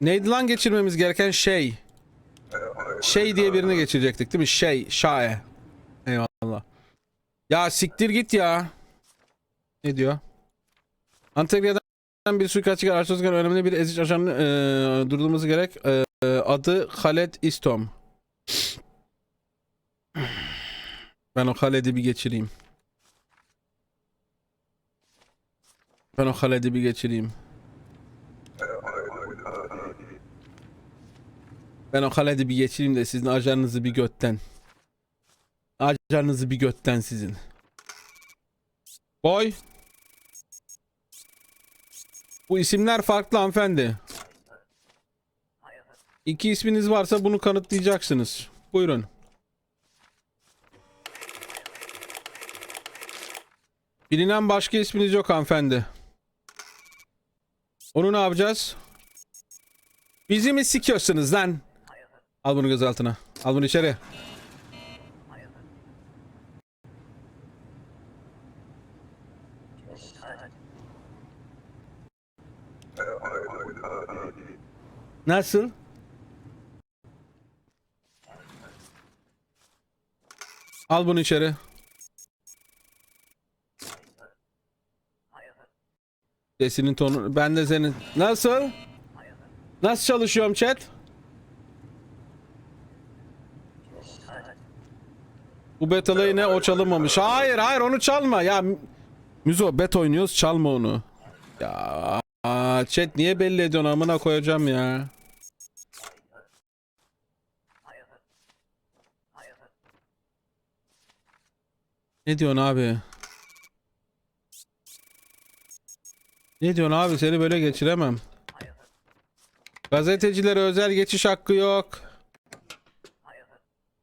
Neydi lan geçirmemiz gereken şey? Şey diye birini geçirecektik değil mi? Şey, şae. Eyvallah. Ya siktir git ya. Ne diyor? Antalya'dan bir suikastçı araştırırken önemli bir ezici ajanı eee durdurulması gerek. Eee, adı Khaled İstom. Ben o Khaled'i bir geçireyim. Ben o Khaled'i bir geçireyim. Ben o Khaled'i bir geçireyim de sizin ajanınızı bir götten. Ajanınızı bir götten sizin. Boy. Bu isimler farklı hanımefendi. İki isminiz varsa bunu kanıtlayacaksınız. Buyurun. Bilinen başka isminiz yok hanımefendi. Onu ne yapacağız? Bizi mi sikiyorsunuz lan? Al bunu gözaltına. Al bunu içeri. Nasıl? Al bunu içeri. Sesinin tonu ben de senin. Nasıl? Nasıl çalışıyorum chat? Bu betalayı ne o çalınmamış. Hayır hayır onu çalma ya. Müzo bet oynuyoruz çalma onu. Ya aa, chat niye belli ediyorsun amına koyacağım ya. Ne diyorsun abi? Ne diyorsun abi seni böyle geçiremem. Gazetecilere özel geçiş hakkı yok.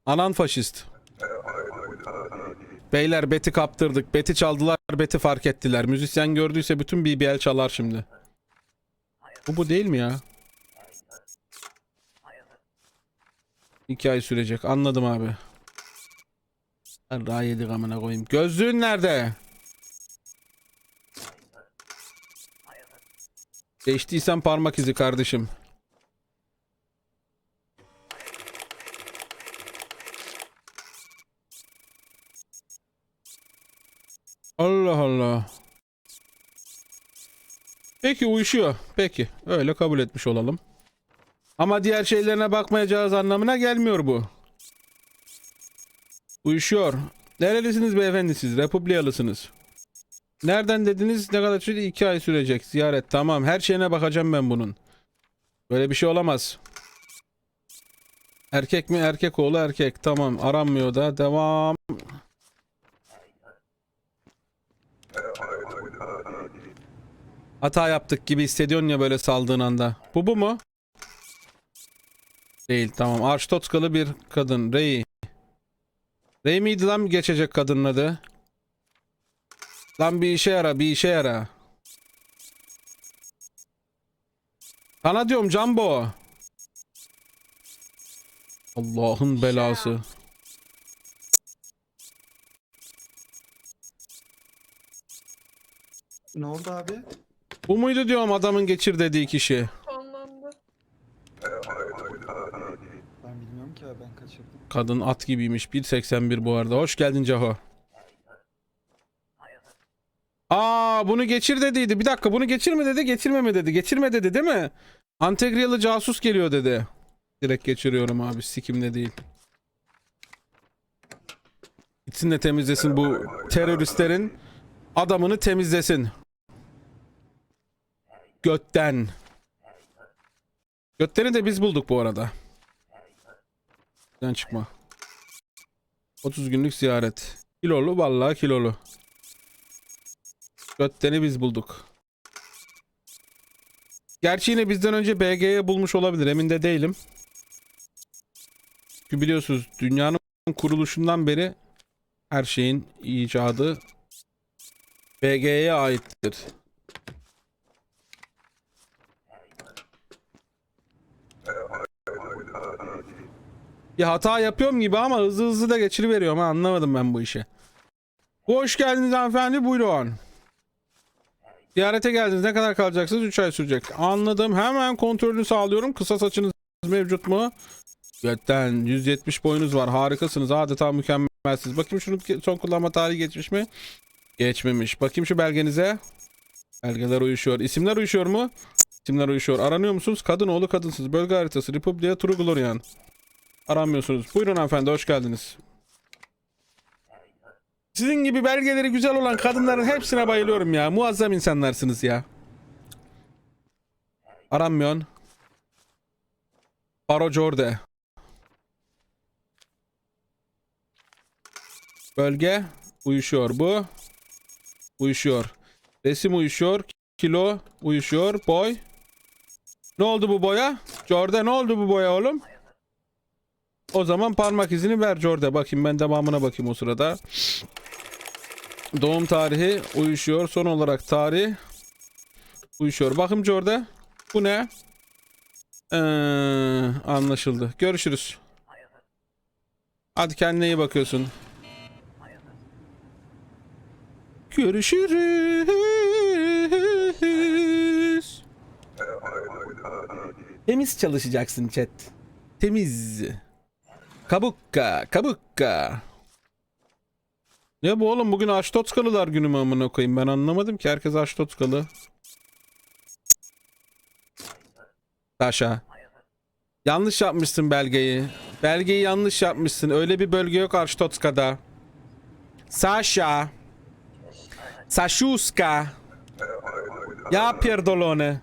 Anan faşist. Beyler beti kaptırdık. Beti çaldılar, beti fark ettiler. Müzisyen gördüyse bütün BBL çalar şimdi. Bu bu değil mi ya? İki ay sürecek. Anladım abi. Daha yedik amına koyayım. Gözlüğün nerede? Değiştiysen parmak izi kardeşim. Allah Allah. Peki uyuşuyor. Peki. Öyle kabul etmiş olalım. Ama diğer şeylerine bakmayacağız anlamına gelmiyor bu. Uyuşuyor. Nerelisiniz beyefendi siz? Republiyalısınız. Nereden dediniz? Ne kadar süre? İki ay sürecek ziyaret. Tamam. Her şeyine bakacağım ben bunun. Böyle bir şey olamaz. Erkek mi? Erkek oğlu erkek. Tamam. Aranmıyor da. Devam. Hata yaptık gibi hissediyorsun ya böyle saldığın anda. Bu bu mu? Değil. Tamam. Arştotkalı bir kadın. Rey. Rey miydi lan geçecek kadının adı? Lan bir işe yara, bir işe yara. Sana diyorum Jumbo. Allah'ın belası. Ne oldu abi? Bu muydu diyorum adamın geçir dediği kişi. Sonlandı. Ben bilmiyorum ki abi ben kaçırdım. Kadın at gibiymiş. 1.81 bu arada. Hoş geldin Caho. Aa bunu geçir dediydi. Bir dakika bunu geçir mi dedi, geçirme mi dedi. Geçirme dedi değil mi? Antegriyalı casus geliyor dedi. Direkt geçiriyorum abi. Sikimde değil. Gitsin de temizlesin bu teröristlerin adamını temizlesin. Götten. Götleri de biz bulduk bu arada. Sen çıkma. 30 günlük ziyaret. Kilolu vallahi kilolu. Götteni biz bulduk. Gerçi yine bizden önce BG'ye bulmuş olabilir emin de değilim. Çünkü biliyorsunuz dünyanın kuruluşundan beri her şeyin icadı BG'ye aittir. Bir hata yapıyorum gibi ama hızlı hızlı da geçiriveriyorum ha anlamadım ben bu işi. Hoş geldiniz hanımefendi buyurun. Ziyarete geldiniz. Ne kadar kalacaksınız? 3 ay sürecek. Anladım. Hemen kontrolünü sağlıyorum. Kısa saçınız mevcut mu? Götten 170 boyunuz var. Harikasınız. Adeta mükemmelsiniz. Bakayım şunun son kullanma tarihi geçmiş mi? Geçmemiş. Bakayım şu belgenize. Belgeler uyuşuyor. İsimler uyuşuyor mu? İsimler uyuşuyor. Aranıyor musunuz? Kadın oğlu kadınsınız. Bölge haritası. Republia True Glorian. Aranmıyorsunuz. Buyurun hanımefendi. Hoş geldiniz. Sizin gibi belgeleri güzel olan kadınların hepsine bayılıyorum ya. Muazzam insanlarsınız ya. Aranmıyorsun. Baro Jorde. Bölge uyuşuyor bu. Uyuşuyor. Resim uyuşuyor. Kilo uyuşuyor. Boy. Ne oldu bu boya? Jorde ne oldu bu boya oğlum? O zaman parmak izini ver Jorde. Bakayım ben devamına bakayım o sırada. Doğum tarihi uyuşuyor. Son olarak tarih uyuşuyor. Bakın Jorde. Bu ne? Ee, anlaşıldı. Görüşürüz. Hadi kendine iyi bakıyorsun. Görüşürüz. Temiz çalışacaksın chat. Temiz. Kabukka, kabukka. Ne bu oğlum bugün Aştotskalılar günü mü amına koyayım ben anlamadım ki herkes Aştotskalı. Taşa. Yanlış yapmışsın belgeyi. Belgeyi yanlış yapmışsın. Öyle bir bölge yok Aştotska'da. Sasha. Sashuska. Ya pierdolone.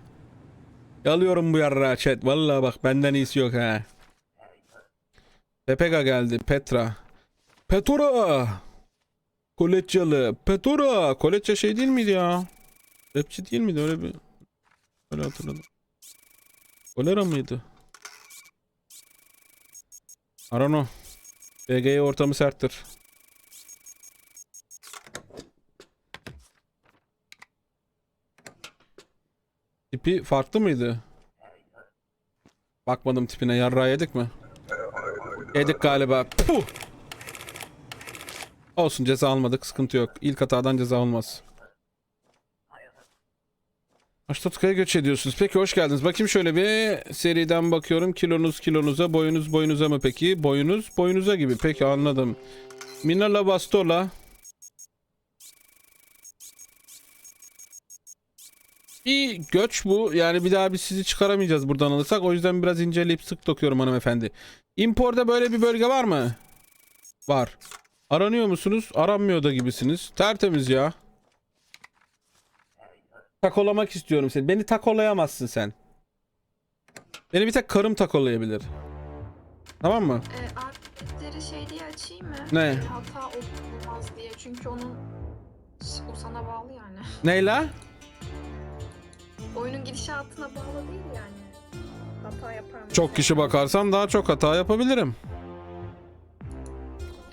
Yalıyorum bu yarra chat. Vallahi bak benden iyisi yok ha. Pepega geldi. Petra. Petora. Koletçalı. Petora. Koletça şey değil miydi ya? Rapçi değil miydi? Öyle bir... Öyle hatırladım. Kolera mıydı? Arano. BG'ye ortamı serttir. Tipi farklı mıydı? Bakmadım tipine. Yarra yedik mi? Yedik galiba. Puh! Olsun ceza almadık. Sıkıntı yok. İlk hatadan ceza olmaz. Aştatka'ya göç ediyorsunuz. Peki hoş geldiniz. Bakayım şöyle bir seriden bakıyorum. Kilonuz kilonuza, boyunuz boyunuza mı peki? Boyunuz boyunuza gibi. Peki anladım. Minala Bastola. Bir göç bu. Yani bir daha biz sizi çıkaramayacağız buradan alırsak. O yüzden biraz inceleyip sık dokuyorum hanımefendi. Impor'da böyle bir bölge var mı? Var. Aranıyor musunuz? Aranmıyor da gibisiniz. Tertemiz ya. Takolamak istiyorum seni. Beni takolayamazsın sen. Beni bir tek karım takolayabilir. Tamam mı? Ee, Artistleri şey diye açayım mı? Ne? Hata olmaz diye çünkü onun o sana bağlı yani. Neyla? Oyunun gidişatına bağlı değil yani. Hata yapar mı? Çok kişi bakarsam daha çok hata yapabilirim.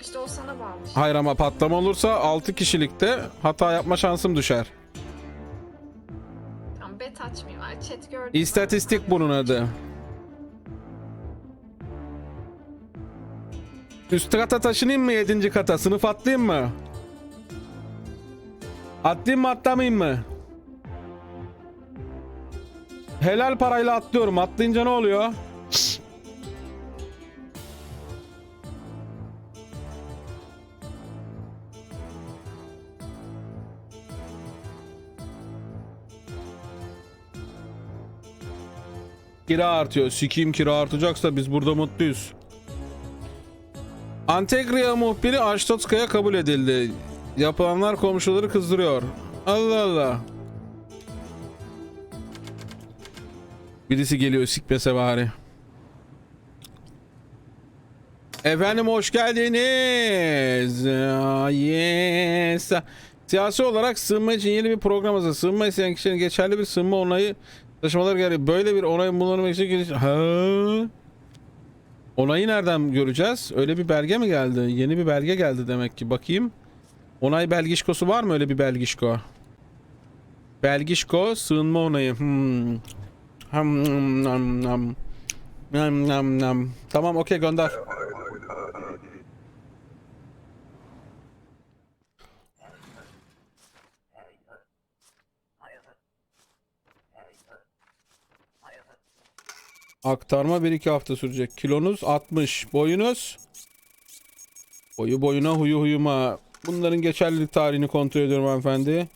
İşte o sana bağlı. Hayır ama patlama olursa 6 kişilikte hata yapma şansım düşer. Tamam bet açmayayım. Ay, Chat gördüm. İstatistik bunun adı. Üst kata taşınayım mı 7. kata? Sınıf atlayayım mı? Atlayayım mı atlamayayım mı? Helal parayla atlıyorum. Atlayınca ne oluyor? Kira artıyor. Sikiyim kira artacaksa biz burada mutluyuz. Antegria muhbiri Aştotska'ya kabul edildi. Yapılanlar komşuları kızdırıyor. Allah Allah. Birisi geliyor sikmese bari. Efendim hoş geldiniz. Yes. Siyasi olarak sığınma için yeni bir program hazır. Sığınma isteyen kişilerin geçerli bir sığınma onayı taşımalar gereği. Böyle bir onayın bulunmak için giriş... Ha. Onayı nereden göreceğiz? Öyle bir belge mi geldi? Yeni bir belge geldi demek ki. Bakayım. Onay belgişkosu var mı öyle bir belgişko? Belgişko sığınma onayı. Hmm. Ham, nam, nam. Nam, nam, nam. Tamam okey gönder. Aktarma 1-2 hafta sürecek. Kilonuz 60. Boyunuz? Boyu boyuna huyu huyuma. Bunların geçerlilik tarihini kontrol ediyorum hanımefendi.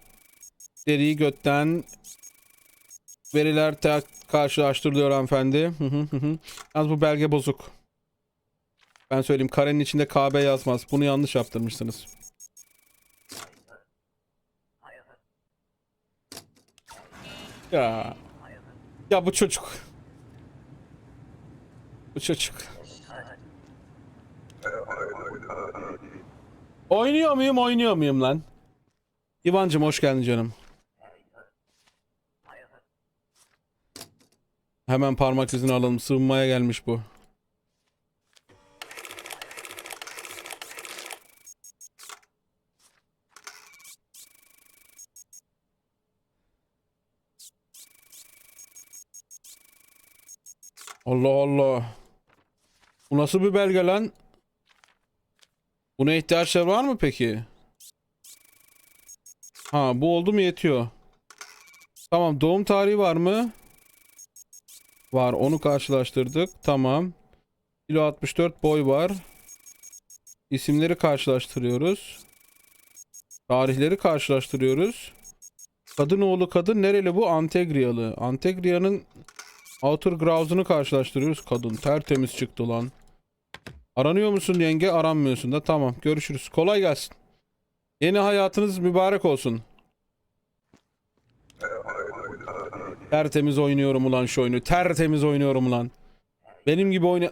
Deriyi götten. Veriler tak karşılaştırılıyor hanımefendi. Hı. Yalnız bu belge bozuk. Ben söyleyeyim karenin içinde KB yazmaz. Bunu yanlış yaptırmışsınız. Ya. Ya bu çocuk. Bu çocuk. Oynuyor muyum oynuyor muyum lan? İvancım hoş geldin canım. Hemen parmak izini alalım. Sığınmaya gelmiş bu. Allah Allah. Bu nasıl bir belge lan? Buna ihtiyaçları var mı peki? Ha bu oldu mu yetiyor. Tamam doğum tarihi var mı? Var onu karşılaştırdık. Tamam. Kilo 64 boy var. İsimleri karşılaştırıyoruz. Tarihleri karşılaştırıyoruz. Kadın oğlu kadın nereli bu? Antegriyalı. Antegria'nın Outer Grouse'unu karşılaştırıyoruz. Kadın tertemiz çıktı lan. Aranıyor musun yenge? Aranmıyorsun da. Tamam görüşürüz. Kolay gelsin. Yeni hayatınız mübarek olsun. Tertemiz oynuyorum ulan şu oyunu. Tertemiz oynuyorum ulan. Benim gibi oyna...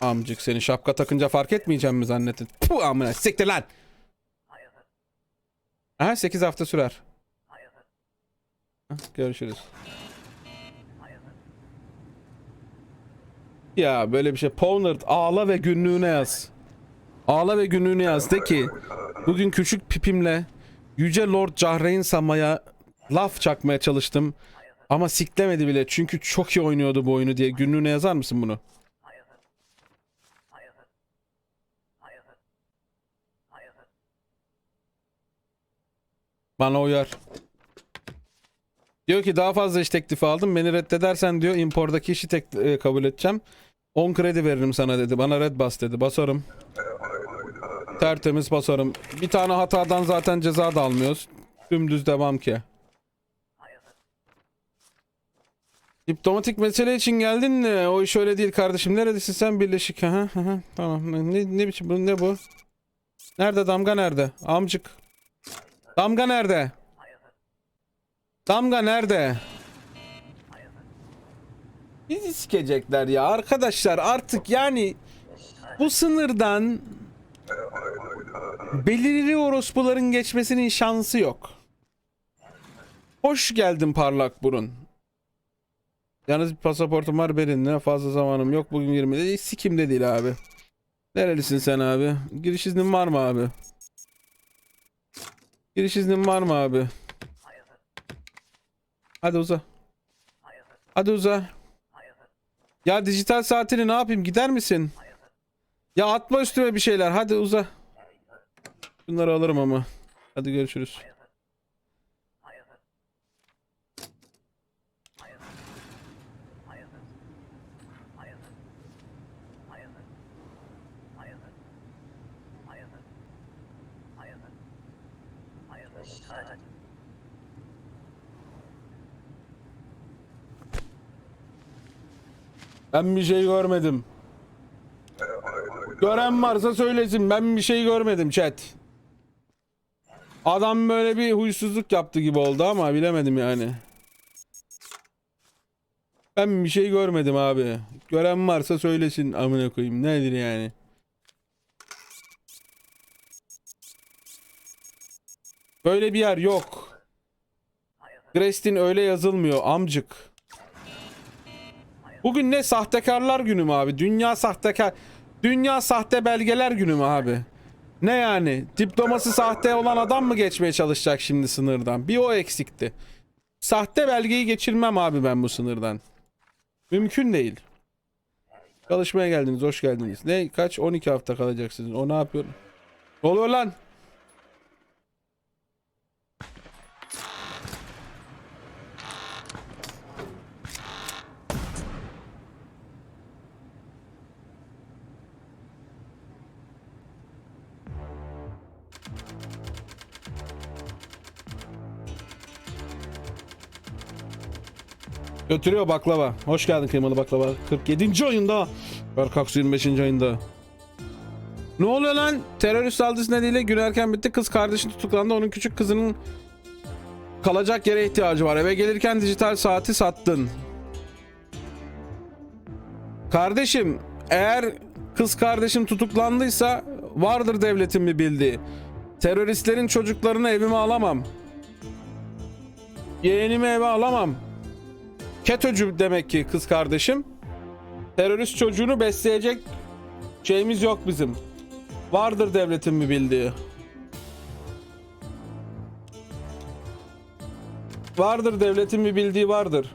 Amcık seni şapka takınca fark etmeyeceğim mi zannettin? Puh amına siktir lan. Aha 8 hafta sürer. Görüşürüz. Ya böyle bir şey. Pownard ağla ve günlüğüne yaz. Ağla ve günlüğüne yaz. De ki bugün küçük pipimle Yüce Lord Cahreyn Sama'ya laf çakmaya çalıştım. Ama siklemedi bile çünkü çok iyi oynuyordu bu oyunu diye. Günlüğüne yazar mısın bunu? Bana uyar. Diyor ki daha fazla iş teklifi aldım. Beni reddedersen diyor impordaki işi tek e, kabul edeceğim. 10 kredi veririm sana dedi. Bana red bas dedi. Basarım. Tertemiz basarım. Bir tane hatadan zaten ceza da almıyoruz. Dümdüz devam ki. Diplomatik mesele için geldin mi? O iş öyle değil kardeşim. Neredesin sen Birleşik? Aha, aha, tamam. Ne, ne biçim bu? Ne bu? Nerede damga nerede? Amcık. Damga nerede? Damga nerede? Bizi sikecekler ya arkadaşlar artık yani bu sınırdan belirli orospuların geçmesinin şansı yok. Hoş geldin parlak burun. Yalnız bir pasaportum var benim ne fazla zamanım yok bugün 20'de E, sikimde değil abi. Nerelisin sen abi? Giriş iznin var mı abi? Giriş iznin var mı abi? Hadi uza. Hadi uza. Ya dijital saatini ne yapayım gider misin? Ya atma üstüme bir şeyler hadi uza. Bunları alırım ama. Hadi görüşürüz. Ben bir şey görmedim. Gören varsa söylesin. Ben bir şey görmedim chat. Adam böyle bir huysuzluk yaptı gibi oldu ama bilemedim yani. Ben bir şey görmedim abi. Gören varsa söylesin amına koyayım. Nedir yani? Böyle bir yer yok. Grestin öyle yazılmıyor amcık. Bugün ne sahtekarlar günü mü abi? Dünya sahtekar Dünya sahte belgeler günü mü abi? Ne yani? Diploması sahte olan adam mı geçmeye çalışacak şimdi sınırdan? Bir o eksikti. Sahte belgeyi geçirmem abi ben bu sınırdan. Mümkün değil. Çalışmaya geldiniz, hoş geldiniz. Ne kaç 12 hafta kalacaksınız. O ne yapıyor? Ne oluyor lan? Götürüyor baklava. Hoş geldin kıymalı baklava. 47. oyunda. Berkaks 25. ayında. Ne oluyor lan? Terörist saldırısı nedeniyle gün erken bitti. Kız kardeşin tutuklandı. Onun küçük kızının kalacak yere ihtiyacı var. Eve gelirken dijital saati sattın. Kardeşim eğer kız kardeşim tutuklandıysa vardır devletin bir bildiği. Teröristlerin çocuklarını evime alamam. Yeğenimi eve alamam. KETÖ'cü demek ki kız kardeşim. Terörist çocuğunu besleyecek şeyimiz yok bizim. Vardır devletin bir bildiği. Vardır devletin bir bildiği vardır.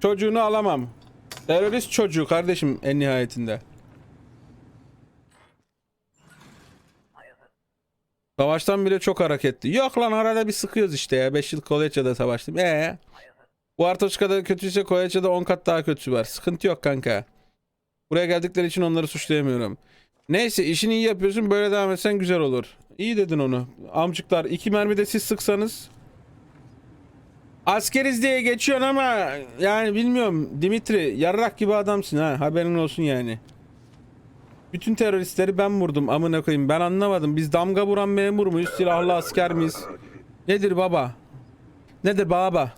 Çocuğunu alamam. Terörist çocuğu kardeşim en nihayetinde. Savaştan bile çok hareketli. Yok lan arada bir sıkıyoruz işte ya. 5 yıl Koleçya'da savaştım. Ee. Bu Artoçka'da kötüyse Koleçya'da 10 kat daha kötüsü var. Sıkıntı yok kanka. Buraya geldikleri için onları suçlayamıyorum. Neyse işini iyi yapıyorsun böyle devam etsen güzel olur. İyi dedin onu. Amcıklar iki mermi de siz sıksanız. Askeriz diye geçiyorsun ama yani bilmiyorum Dimitri yarrak gibi adamsın ha haberin olsun yani. Bütün teröristleri ben vurdum amına koyayım ben anlamadım biz damga vuran memur muyuz silahlı asker miyiz? Nedir baba? Nedir baba?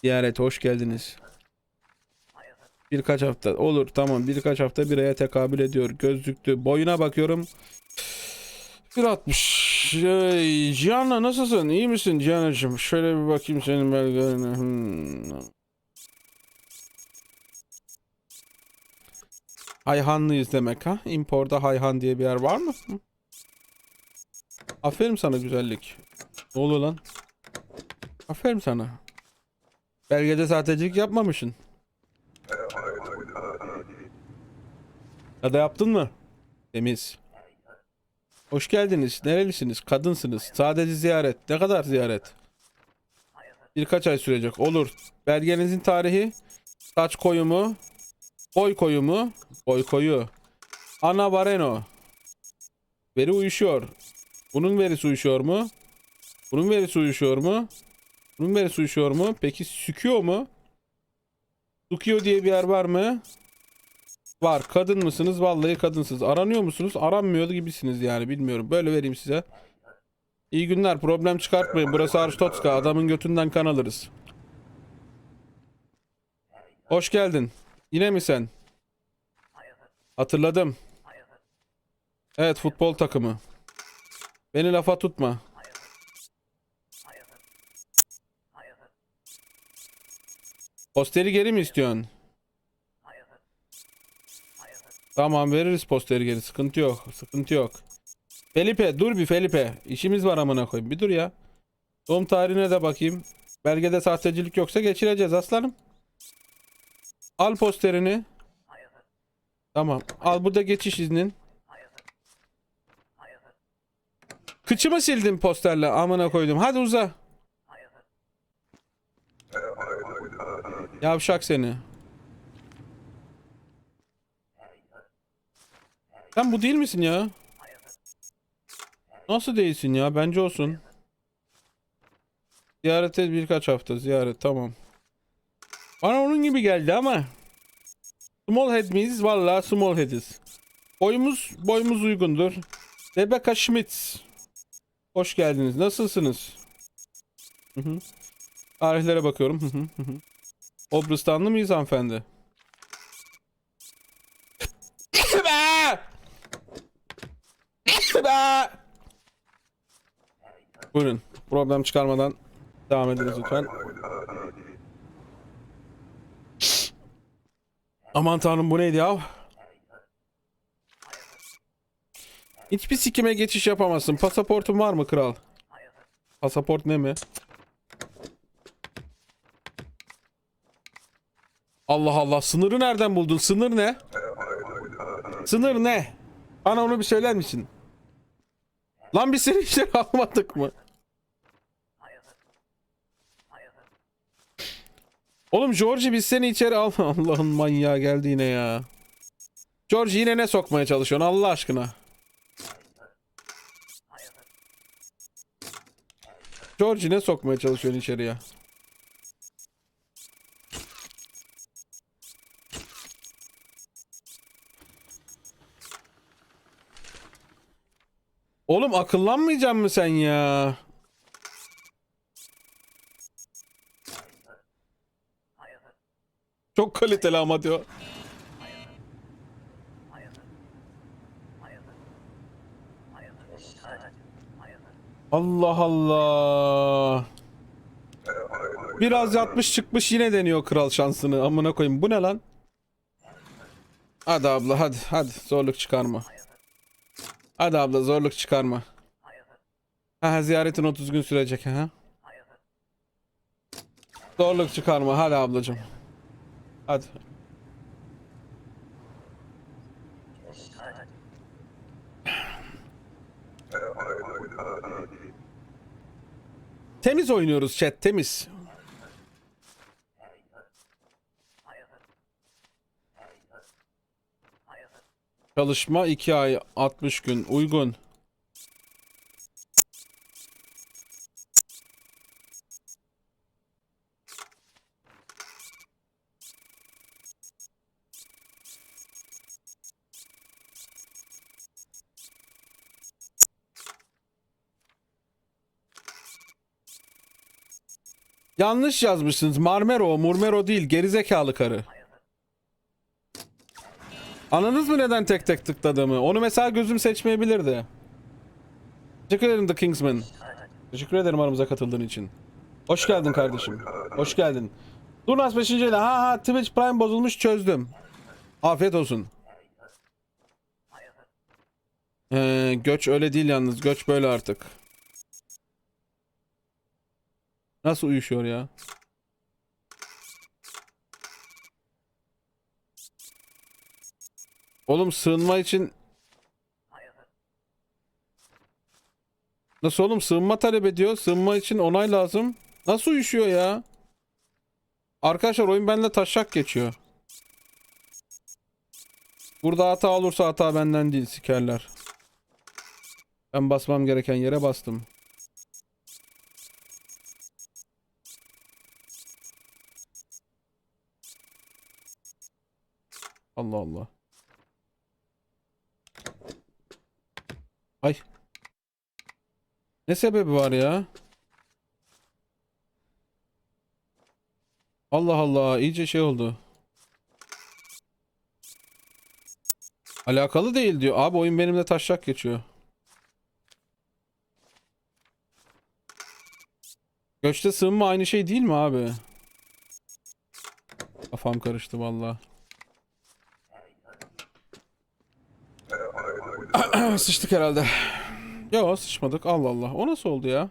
Ziyaret hoş geldiniz. Birkaç hafta olur tamam birkaç hafta bir aya tekabül ediyor. Gözlüklü boyuna bakıyorum. 1.60 şey, Cihan'la nasılsın? İyi misin Cihan'cığım? Şöyle bir bakayım senin belgelerine. Hmm. Hayhanlıyız demek ha? Impor'da Hayhan diye bir yer var mı? Hı? Aferin sana güzellik. Ne oluyor lan? Aferin sana. Belgede sahtecilik yapmamışsın. Ya da yaptın mı? Temiz. Hoş geldiniz. Nerelisiniz? Kadınsınız. Sadece ziyaret. Ne kadar ziyaret? Birkaç ay sürecek. Olur. Belgenizin tarihi, saç koyumu, boy koyumu, boy koyu. Ana Bareno. Veri uyuşuyor. Bunun verisi uyuşuyor mu? Bunun verisi uyuşuyor mu? Bunun verisi uyuşuyor mu? Peki süküyor mu? Sukiyo diye bir yer var mı? Var. Kadın mısınız? Vallahi kadınsınız. Aranıyor musunuz? Aranmıyor gibisiniz yani. Bilmiyorum. Böyle vereyim size. İyi günler. Problem çıkartmayın. Burası Arstotska. Adamın götünden kan alırız. Hoş geldin. Yine mi sen? Hatırladım. Evet futbol takımı. Beni lafa tutma. Posteri geri mi istiyorsun? Tamam veririz posteri geri. Sıkıntı yok. Sıkıntı yok. Felipe dur bir Felipe. İşimiz var amına koyayım. Bir dur ya. Doğum tarihine de bakayım. Belgede sahtecilik yoksa geçireceğiz aslanım. Al posterini. Tamam. Al burada geçiş iznin. Kıçımı sildim posterle amına koydum. Hadi uza. Yavşak seni. Sen bu değil misin ya? Nasıl değilsin ya? Bence olsun. Ziyarete birkaç hafta ziyaret tamam. Bana onun gibi geldi ama. Small head miyiz? Valla small headiz. Boyumuz, boyumuz uygundur. Rebecca Schmitz. Hoş geldiniz. Nasılsınız? Hı. Tarihlere bakıyorum. Hı hı, hı. Obristanlı mıyız hanımefendi? Buyurun. Problem çıkarmadan devam ediniz lütfen. Aman tanrım bu neydi ya? Hiçbir sikime geçiş yapamazsın. Pasaportun var mı kral? Pasaport ne mi? Allah Allah sınırı nereden buldun? Sınır ne? Sınır ne? Bana onu bir söyler misin? Lan biz seni içeri almadık mı? Oğlum George biz seni içeri al. Allah'ın manyağı geldi yine ya. George yine ne sokmaya çalışıyorsun Allah aşkına? Georgie ne sokmaya çalışıyorsun içeriye? Oğlum akıllanmayacaksın mı sen ya? Kaliteli ama diyor. Allah Allah. Biraz yatmış çıkmış yine deniyor kral şansını. Amına koyayım. Bu ne lan? Hadi abla hadi hadi zorluk çıkarma. Hadi abla zorluk çıkarma. Ha ziyaretin 30 gün sürecek ha. Zorluk çıkarma hadi ablacığım. Hadi. Temiz oynuyoruz chat temiz. Çalışma 2 ay 60 gün uygun. Yanlış yazmışsınız. Marmero, Murmero değil. Gerizekalı karı. Anladınız mı neden tek tek tıkladığımı? Onu mesela gözüm seçmeyebilirdi. Teşekkür ederim The Kingsman. Teşekkür ederim aramıza katıldığın için. Hoş geldin kardeşim. Hoş geldin. Durnas 5. ile ha ha Twitch Prime bozulmuş çözdüm. Afiyet olsun. Ee, göç öyle değil yalnız. Göç böyle artık. Nasıl uyuşuyor ya? Oğlum sığınma için Nasıl oğlum sığınma talep ediyor? Sığınma için onay lazım. Nasıl uyuşuyor ya? Arkadaşlar oyun bende taşak geçiyor. Burada hata olursa hata benden değil sikerler. Ben basmam gereken yere bastım. Allah Allah. Ay. Ne sebebi var ya? Allah Allah iyice şey oldu. Alakalı değil diyor. Abi oyun benimle taşak geçiyor. Göçte sığınma aynı şey değil mi abi? Kafam karıştı vallahi. Sıçtık herhalde. Yo sıçmadık. Allah Allah. O nasıl oldu ya?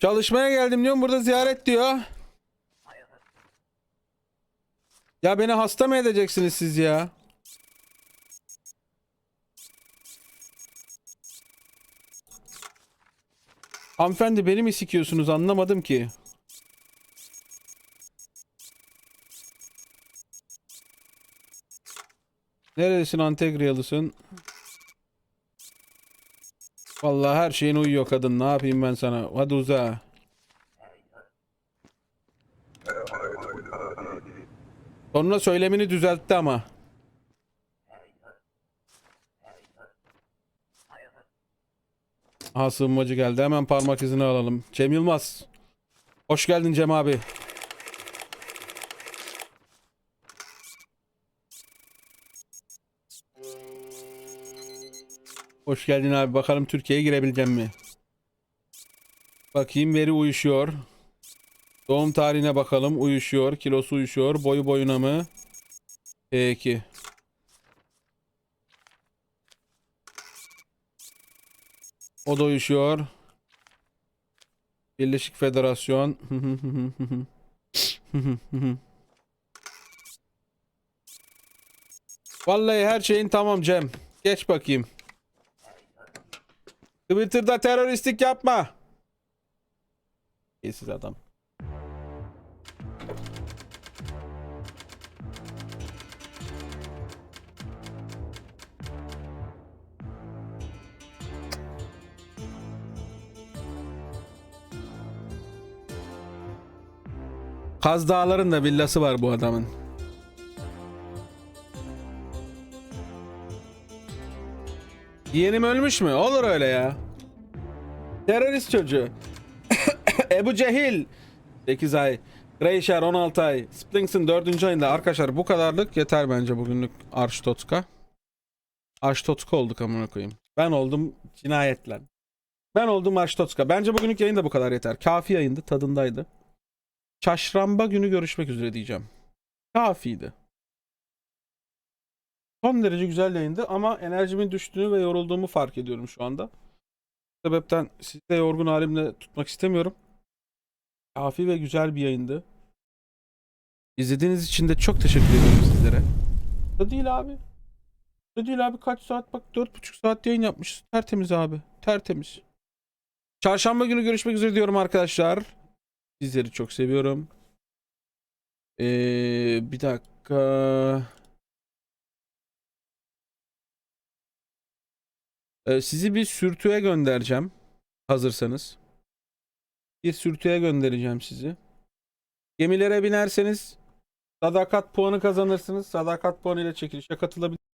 Çalışmaya geldim diyorum burada ziyaret diyor. Ya beni hasta mı edeceksiniz siz ya? Hanımefendi beni mi sikiyorsunuz anlamadım ki. Neredesin Antegriyalısın? Vallahi her şeyin uyuyor kadın. Ne yapayım ben sana? Hadi uza. Sonra söylemini düzeltti ama. Aha sığınmacı geldi. Hemen parmak izini alalım. Cem Yılmaz. Hoş geldin Cem abi. Hoş geldin abi. Bakalım Türkiye'ye girebileceğim mi? Bakayım veri uyuşuyor. Doğum tarihine bakalım. Uyuşuyor. Kilosu uyuşuyor. Boyu boyuna mı? Peki. O da uyuşuyor. Birleşik Federasyon. Vallahi her şeyin tamam Cem. Geç bakayım. Twitter'da teröristlik yapma. İyisiz adam. Kaz Dağları'nın da villası var bu adamın. Yeğenim ölmüş mü? Olur öyle ya. Terörist çocuğu. Ebu Cehil 8 ay. Greyşer 16 ay. Splings'in 4. ayında arkadaşlar bu kadarlık yeter bence bugünlük Arştotska. Arştotska olduk amına koyayım. Ben oldum cinayetle. Ben oldum Arştotska. Bence bugünlük yayın da bu kadar yeter. Kafi yayındı, tadındaydı. Çarşamba günü görüşmek üzere diyeceğim. Kafiydi. Son derece güzel yayındı ama enerjimin düştüğünü ve yorulduğumu fark ediyorum şu anda. Bu sebepten sizi de yorgun halimle tutmak istemiyorum. Kafi ve güzel bir yayındı. İzlediğiniz için de çok teşekkür ediyorum sizlere. Da değil abi. Da değil abi kaç saat bak 4,5 saat yayın yapmışız. Tertemiz abi. Tertemiz. Çarşamba günü görüşmek üzere diyorum arkadaşlar. Sizleri çok seviyorum. Ee, bir dakika. Ee, sizi bir sürtüye göndereceğim. Hazırsanız. Bir sürtüye göndereceğim sizi. Gemilere binerseniz sadakat puanı kazanırsınız. Sadakat puanı ile çekilişe katılabilirsiniz.